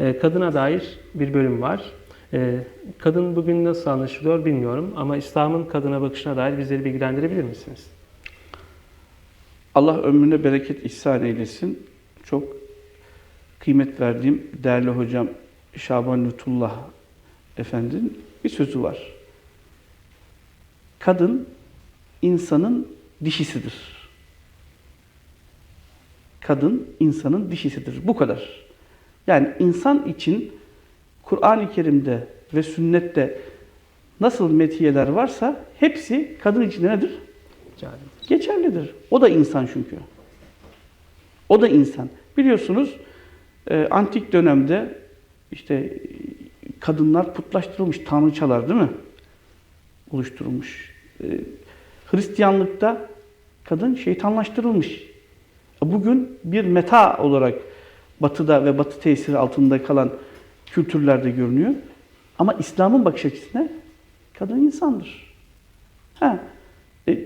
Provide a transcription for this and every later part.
E, kadına dair bir bölüm var. E, kadın bugün nasıl anlaşılıyor bilmiyorum ama İslam'ın kadına bakışına dair bizleri bilgilendirebilir misiniz? Allah ömrüne bereket ihsan eylesin. Çok kıymet verdiğim değerli hocam Şaban Lütullah Efendi'nin bir sözü var. Kadın insanın dişisidir. Kadın insanın dişisidir. Bu kadar. Yani insan için Kur'an-ı Kerim'de ve sünnette nasıl metiyeler varsa hepsi kadın için nedir? Cari. Geçerlidir. O da insan çünkü. O da insan. Biliyorsunuz e, antik dönemde işte kadınlar putlaştırılmış, tanrıçalar değil mi? Oluşturulmuş. E, Hristiyanlıkta kadın şeytanlaştırılmış. Bugün bir meta olarak batıda ve batı tesiri altında kalan kültürlerde görünüyor. Ama İslam'ın bakış açısına kadın insandır. Ha, e,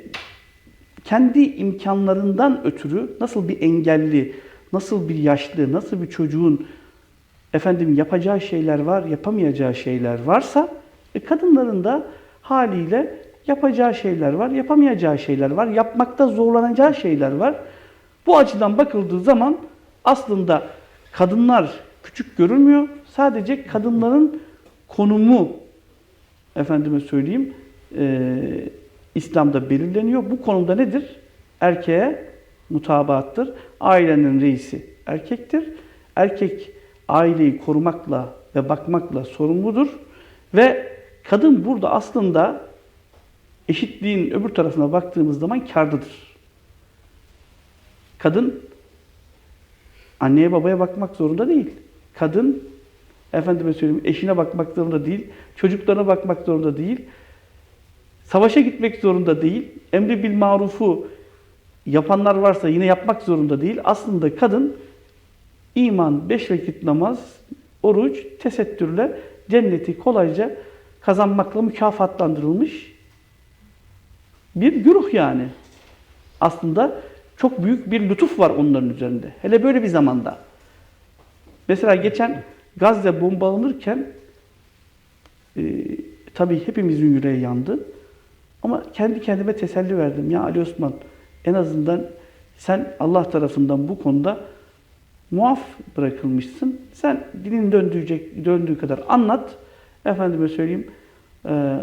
kendi imkanlarından ötürü nasıl bir engelli, nasıl bir yaşlı, nasıl bir çocuğun efendim yapacağı şeyler var, yapamayacağı şeyler varsa e, kadınların da haliyle yapacağı şeyler var, yapamayacağı şeyler var, yapmakta zorlanacağı şeyler var. Bu açıdan bakıldığı zaman aslında kadınlar küçük görülmüyor. Sadece kadınların konumu efendime söyleyeyim e, İslam'da belirleniyor. Bu konuda nedir? Erkeğe mutabattır. Ailenin reisi erkektir. Erkek aileyi korumakla ve bakmakla sorumludur. Ve kadın burada aslında eşitliğin öbür tarafına baktığımız zaman kardıdır. Kadın anneye babaya bakmak zorunda değil. Kadın efendime söyleyeyim eşine bakmak zorunda değil. Çocuklarına bakmak zorunda değil. Savaşa gitmek zorunda değil. Emri bil marufu yapanlar varsa yine yapmak zorunda değil. Aslında kadın iman, beş vakit namaz, oruç, tesettürle cenneti kolayca kazanmakla mükafatlandırılmış bir güruh yani. Aslında çok büyük bir lütuf var onların üzerinde. Hele böyle bir zamanda. Mesela geçen Gazze bombalanırken e, tabii hepimizin yüreği yandı. Ama kendi kendime teselli verdim. Ya Ali Osman en azından sen Allah tarafından bu konuda muaf bırakılmışsın. Sen dilin döndürecek, döndüğü kadar anlat. Efendime söyleyeyim. Ee,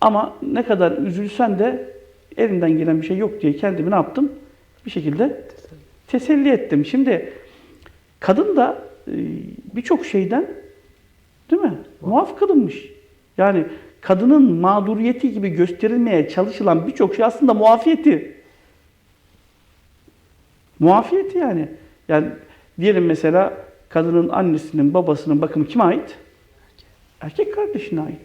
ama ne kadar üzülsen de elinden gelen bir şey yok diye kendimi ne yaptım? Bir şekilde teselli ettim. Şimdi kadın da e, birçok şeyden değil mi? Muaf kılınmış. Yani kadının mağduriyeti gibi gösterilmeye çalışılan birçok şey aslında muafiyeti. Muafiyeti yani. Yani diyelim mesela kadının annesinin, babasının bakımı kime ait? Erkek kardeşine ait.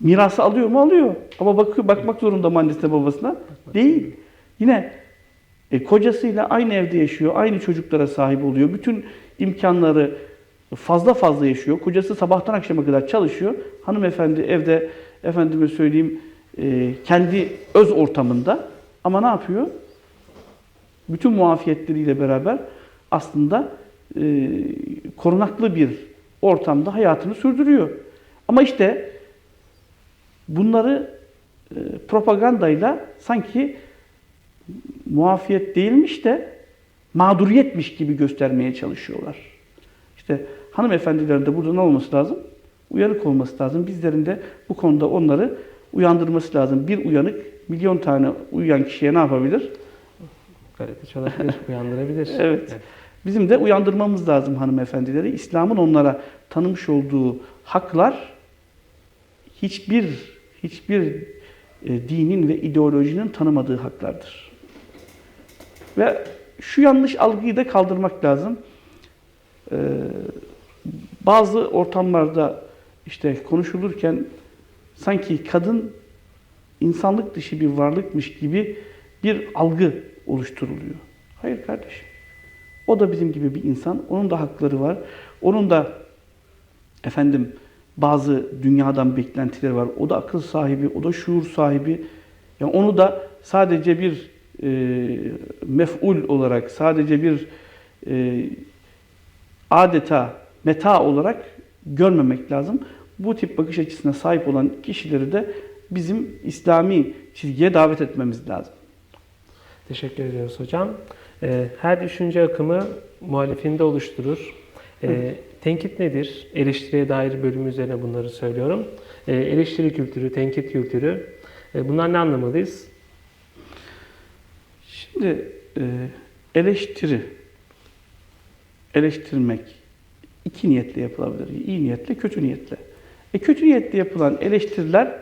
Mirası alıyor mu? Alıyor. Ama bakıyor, bakmak zorunda mı annesine, babasına? Değil. Yine e, kocasıyla aynı evde yaşıyor, aynı çocuklara sahip oluyor. Bütün imkanları fazla fazla yaşıyor. Kocası sabahtan akşama kadar çalışıyor. Hanımefendi evde efendime söyleyeyim e, kendi öz ortamında ama ne yapıyor? Bütün muafiyetleriyle beraber aslında e, korunaklı bir ortamda hayatını sürdürüyor. Ama işte bunları e, propagandayla sanki muafiyet değilmiş de mağduriyetmiş gibi göstermeye çalışıyorlar. İşte hanımefendilerin de burada ne olması lazım? Uyanık olması lazım. Bizlerin de bu konuda onları uyandırması lazım. Bir uyanık milyon tane uyuyan kişiye ne yapabilir? Gayreti çalabilir, uyandırabilir. Evet. Bizim de uyandırmamız lazım hanımefendileri. İslam'ın onlara tanımış olduğu haklar hiçbir hiçbir e, dinin ve ideolojinin tanımadığı haklardır. Ve şu yanlış algıyı da kaldırmak lazım. Ee, bazı ortamlarda işte konuşulurken sanki kadın insanlık dışı bir varlıkmış gibi bir algı oluşturuluyor. Hayır kardeşim. O da bizim gibi bir insan. Onun da hakları var. Onun da efendim bazı dünyadan beklentileri var. O da akıl sahibi, o da şuur sahibi. Yani onu da sadece bir e, mef'ul olarak, sadece bir e, adeta meta olarak görmemek lazım. Bu tip bakış açısına sahip olan kişileri de bizim İslami çizgiye davet etmemiz lazım. Teşekkür ediyoruz hocam. Ee, Her düşünce akımı muhalifinde oluşturur. Ee, Tenkit nedir? Eleştiriye dair bölüm üzerine bunları söylüyorum. Ee, Eleştiri kültürü, tenkit kültürü. Ee, Bunlar ne anlamalıyız? Şimdi e, eleştiri, eleştirmek iki niyetle yapılabilir. İyi niyetle, kötü niyetle. E, kötü niyetle yapılan eleştiriler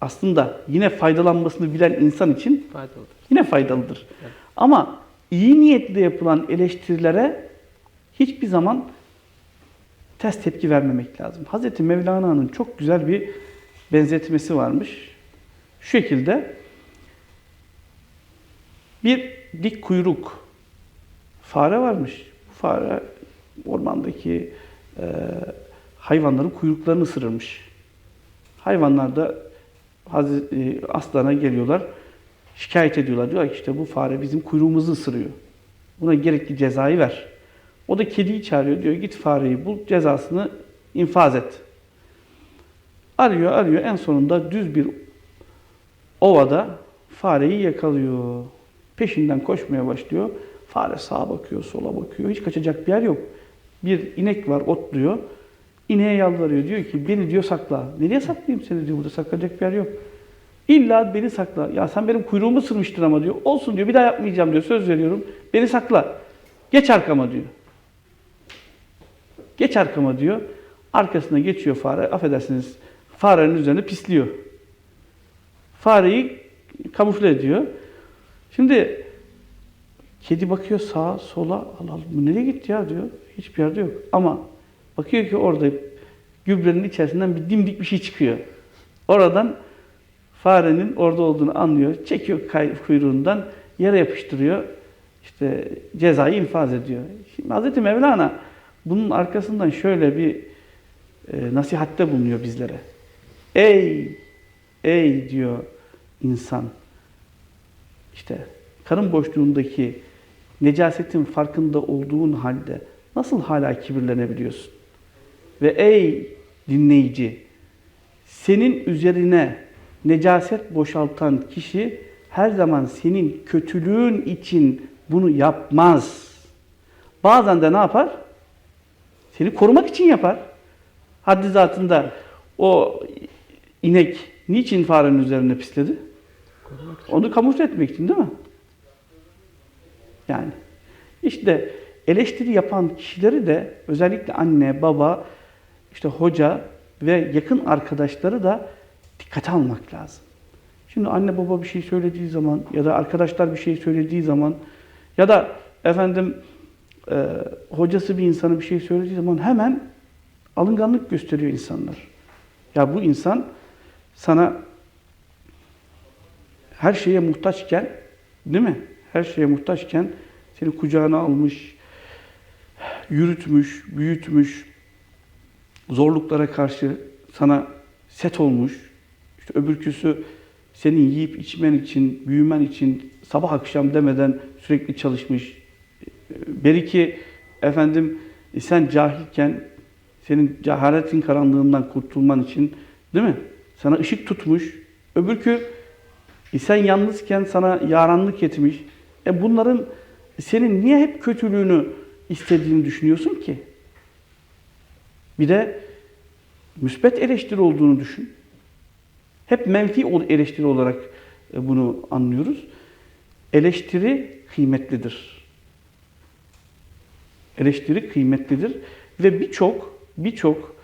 aslında yine faydalanmasını bilen insan için Faydalıdır. yine faydalıdır. Evet. Ama iyi niyetle yapılan eleştirilere hiçbir zaman ters tepki vermemek lazım. Hazreti Mevlana'nın çok güzel bir benzetmesi varmış. Şu şekilde bir dik kuyruk fare varmış. Bu fare ormandaki e, hayvanların kuyruklarını ısırırmış. Hayvanlar da e, aslana geliyorlar, şikayet ediyorlar. Diyorlar ki işte bu fare bizim kuyruğumuzu ısırıyor. Buna gerekli cezayı ver. O da kediyi çağırıyor. Diyor git fareyi bul, cezasını infaz et. Arıyor, arıyor. En sonunda düz bir ovada fareyi yakalıyor. Peşinden koşmaya başlıyor. Fare sağa bakıyor, sola bakıyor. Hiç kaçacak bir yer yok. Bir inek var, otluyor. İneğe yalvarıyor. Diyor ki beni diyor sakla. Nereye saklayayım seni diyor. Burada saklayacak bir yer yok. İlla beni sakla. Ya sen benim kuyruğumu sırmıştın ama diyor. Olsun diyor. Bir daha yapmayacağım diyor. Söz veriyorum. Beni sakla. Geç arkama diyor. Geç arkama diyor. Arkasına geçiyor fare. Affedersiniz. Farenin üzerine pisliyor. Fareyi kamufle ediyor. Şimdi kedi bakıyor sağa sola. Allah Allah bu nereye gitti ya diyor. Hiçbir yerde yok. Ama bakıyor ki orada gübrenin içerisinden bir dimdik bir şey çıkıyor. Oradan farenin orada olduğunu anlıyor. Çekiyor kuyruğundan yere yapıştırıyor. İşte cezayı infaz ediyor. Şimdi Hz. Mevlana bunun arkasından şöyle bir e, nasihatte bulunuyor bizlere. Ey, ey diyor insan. İşte karın boşluğundaki necasetin farkında olduğun halde nasıl hala kibirlenebiliyorsun? Ve ey dinleyici, senin üzerine necaset boşaltan kişi her zaman senin kötülüğün için bunu yapmaz. Bazen de ne yapar? Seni korumak için yapar. Haddi zatında o inek niçin farenin üzerine pisledi? İçin. Onu kamufle etmek için değil mi? Yani işte eleştiri yapan kişileri de özellikle anne, baba, işte hoca ve yakın arkadaşları da dikkate almak lazım. Şimdi anne baba bir şey söylediği zaman ya da arkadaşlar bir şey söylediği zaman ya da efendim e, hocası bir insana bir şey söylediği zaman hemen alınganlık gösteriyor insanlar. Ya bu insan sana her şeye muhtaçken, değil mi? Her şeye muhtaçken seni kucağına almış, yürütmüş, büyütmüş, zorluklara karşı sana set olmuş. İşte öbürküsü senin yiyip içmen için, büyümen için sabah akşam demeden sürekli çalışmış. Belki efendim sen cahilken senin cehaletin karanlığından kurtulman için değil mi? Sana ışık tutmuş. Öbürkü e sen yalnızken sana yaranlık etmiş. E bunların senin niye hep kötülüğünü istediğini düşünüyorsun ki? Bir de müspet eleştiri olduğunu düşün. Hep menfi eleştiri olarak e, bunu anlıyoruz. Eleştiri kıymetlidir. Eleştiri kıymetlidir ve birçok birçok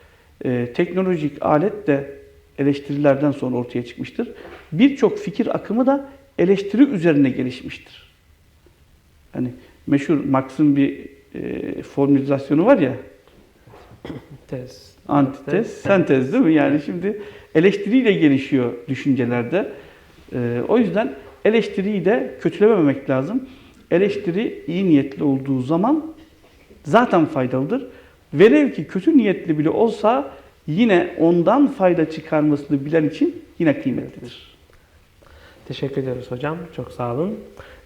e, teknolojik alet de eleştirilerden sonra ortaya çıkmıştır. Birçok fikir akımı da eleştiri üzerine gelişmiştir. Hani meşhur Marx'ın bir e, formülizasyonu var ya, Tez. Antitez, sentez değil mi? Yani şimdi eleştiriyle gelişiyor düşüncelerde. Ee, o yüzden eleştiriyi de kötülememek lazım. Eleştiri iyi niyetli olduğu zaman zaten faydalıdır. Velev ki kötü niyetli bile olsa yine ondan fayda çıkarmasını bilen için yine kıymetlidir. Teşekkür ediyoruz hocam. Çok sağ olun.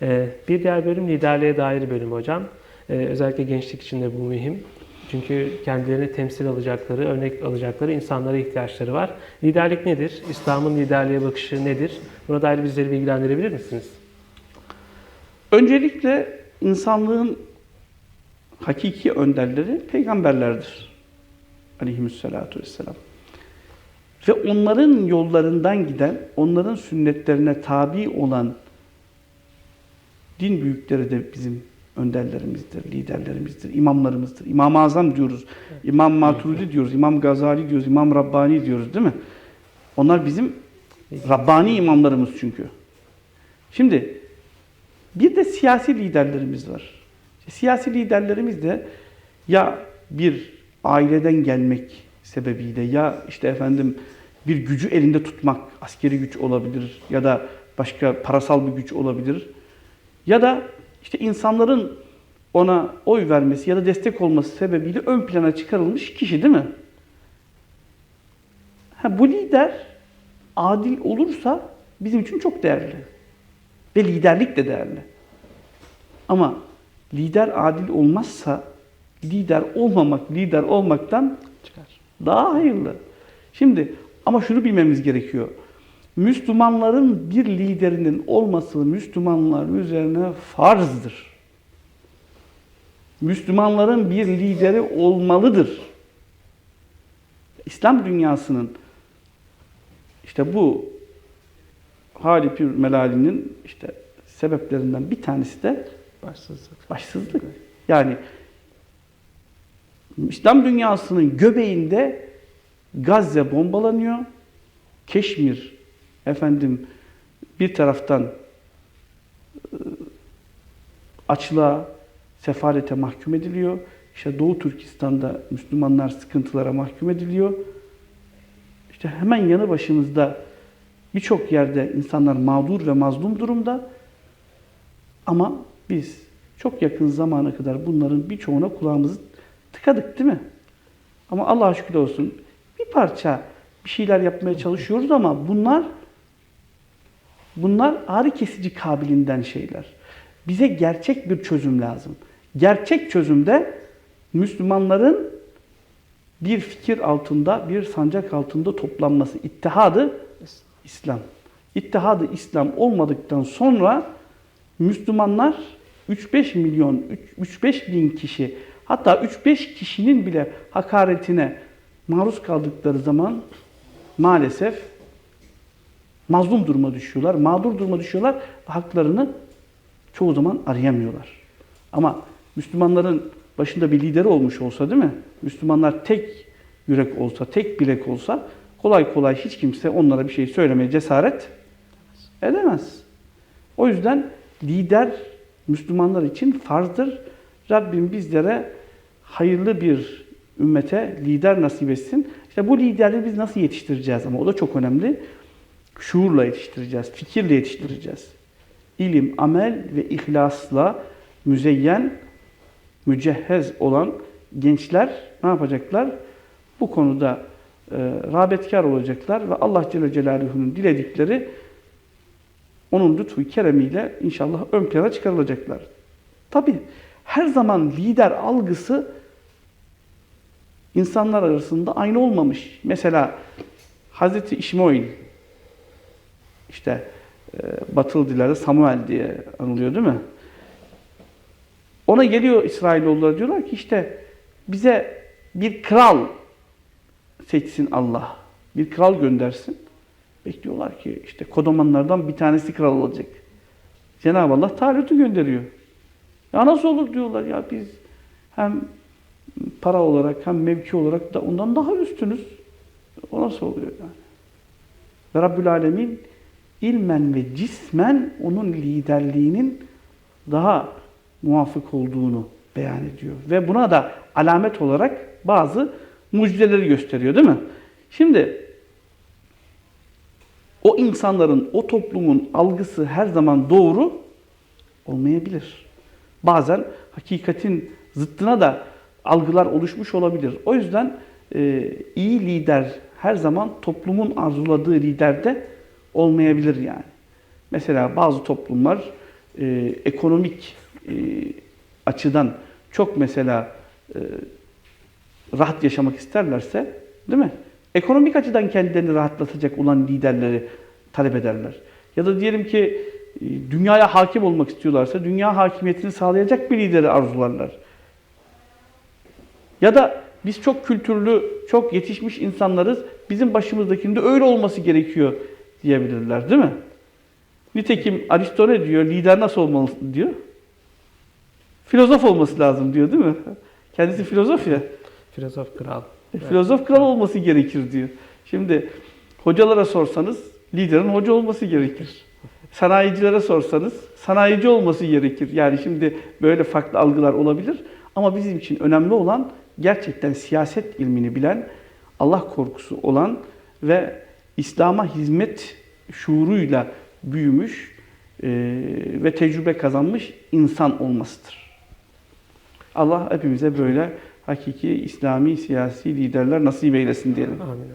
Ee, Bir diğer bölüm liderliğe dair bölüm hocam. Ee, Özellikle gençlik için de bu mühim. Çünkü kendilerini temsil alacakları, örnek alacakları insanlara ihtiyaçları var. Liderlik nedir? İslam'ın liderliğe bakışı nedir? Buna dair bizleri bilgilendirebilir misiniz? Öncelikle insanlığın hakiki önderleri peygamberlerdir. Aleyhissalatu vesselam. Ve onların yollarından giden, onların sünnetlerine tabi olan din büyükleri de bizim önderlerimizdir, liderlerimizdir, imamlarımızdır. İmam-ı Azam diyoruz, İmam Maturidi diyoruz, İmam Gazali diyoruz, İmam Rabbani diyoruz değil mi? Onlar bizim Rabbani imamlarımız çünkü. Şimdi bir de siyasi liderlerimiz var. Siyasi liderlerimiz de ya bir aileden gelmek sebebiyle ya işte efendim bir gücü elinde tutmak, askeri güç olabilir ya da başka parasal bir güç olabilir. Ya da işte insanların ona oy vermesi ya da destek olması sebebiyle ön plana çıkarılmış kişi değil mi? Ha, bu lider adil olursa bizim için çok değerli. Ve liderlik de değerli. Ama lider adil olmazsa lider olmamak, lider olmaktan Çıkar. daha hayırlı. Şimdi ama şunu bilmemiz gerekiyor. Müslümanların bir liderinin olması Müslümanlar üzerine farzdır. Müslümanların bir lideri olmalıdır. İslam dünyasının işte bu Halipür Melali'nin işte sebeplerinden bir tanesi de Başsızlık. başsızlık. Yani İslam dünyasının göbeğinde Gazze bombalanıyor. Keşmir efendim bir taraftan ıı, açlığa, sefalete mahkum ediliyor. İşte Doğu Türkistan'da Müslümanlar sıkıntılara mahkum ediliyor. İşte hemen yanı başımızda birçok yerde insanlar mağdur ve mazlum durumda. Ama biz çok yakın zamana kadar bunların birçoğuna kulağımızı tıkadık değil mi? Ama Allah'a şükür olsun bir parça bir şeyler yapmaya çalışıyoruz ama bunlar bunlar ağrı kesici kabiliğinden şeyler. Bize gerçek bir çözüm lazım. Gerçek çözümde Müslümanların bir fikir altında, bir sancak altında toplanması, ittihadı İslam. İttihadı İslam olmadıktan sonra Müslümanlar 3-5 milyon, 3-5 bin kişi hatta 3-5 kişinin bile hakaretine maruz kaldıkları zaman maalesef mazlum duruma düşüyorlar, mağdur duruma düşüyorlar ve haklarını çoğu zaman arayamıyorlar. Ama Müslümanların başında bir lideri olmuş olsa değil mi? Müslümanlar tek yürek olsa, tek bilek olsa kolay kolay hiç kimse onlara bir şey söylemeye cesaret edemez. O yüzden lider Müslümanlar için farzdır. Rabbim bizlere hayırlı bir ümmete lider nasip etsin. İşte bu liderleri biz nasıl yetiştireceğiz ama o da çok önemli. Şuurla yetiştireceğiz, fikirle yetiştireceğiz. İlim, amel ve ihlasla müzeyyen, mücehhez olan gençler ne yapacaklar? Bu konuda e, rağbetkar olacaklar ve Allah Celle Celaluhu'nun diledikleri onun lütfu keremiyle inşallah ön plana çıkarılacaklar. Tabi her zaman lider algısı insanlar arasında aynı olmamış. Mesela Hazreti İşmail işte e, batılı dillerde Samuel diye anılıyor değil mi? Ona geliyor İsrailoğulları diyorlar ki işte bize bir kral seçsin Allah. Bir kral göndersin. Bekliyorlar ki işte kodomanlardan bir tanesi kral olacak. Cenab-ı Allah Talut'u gönderiyor. Ya nasıl olur diyorlar ya biz hem para olarak hem mevki olarak da ondan daha üstünüz. O nasıl oluyor yani? Ve Rabbül Alemin ilmen ve cismen onun liderliğinin daha muvafık olduğunu beyan ediyor. Ve buna da alamet olarak bazı mucizeleri gösteriyor değil mi? Şimdi o insanların, o toplumun algısı her zaman doğru olmayabilir. Bazen hakikatin zıttına da algılar oluşmuş olabilir. O yüzden e, iyi lider her zaman toplumun arzuladığı liderde olmayabilir yani. Mesela bazı toplumlar e, ekonomik e, açıdan çok mesela e, rahat yaşamak isterlerse, değil mi? Ekonomik açıdan kendilerini rahatlatacak olan liderleri talep ederler. Ya da diyelim ki dünyaya hakim olmak istiyorlarsa dünya hakimiyetini sağlayacak bir lideri arzularlar. Ya da biz çok kültürlü, çok yetişmiş insanlarız. Bizim başımızdakinin de öyle olması gerekiyor diyebilirler değil mi? Nitekim Aristo ne diyor? Lider nasıl olmalı diyor? Filozof olması lazım diyor değil mi? Kendisi filozof ya. Filozof kral. Filozof kral olması gerekir diyor. Şimdi hocalara sorsanız liderin hoca olması gerekir. Sanayicilere sorsanız sanayici olması gerekir. Yani şimdi böyle farklı algılar olabilir ama bizim için önemli olan gerçekten siyaset ilmini bilen, Allah korkusu olan ve İslam'a hizmet şuuruyla büyümüş e, ve tecrübe kazanmış insan olmasıdır. Allah hepimize böyle hakiki İslami siyasi liderler nasip eylesin diyelim. Amin.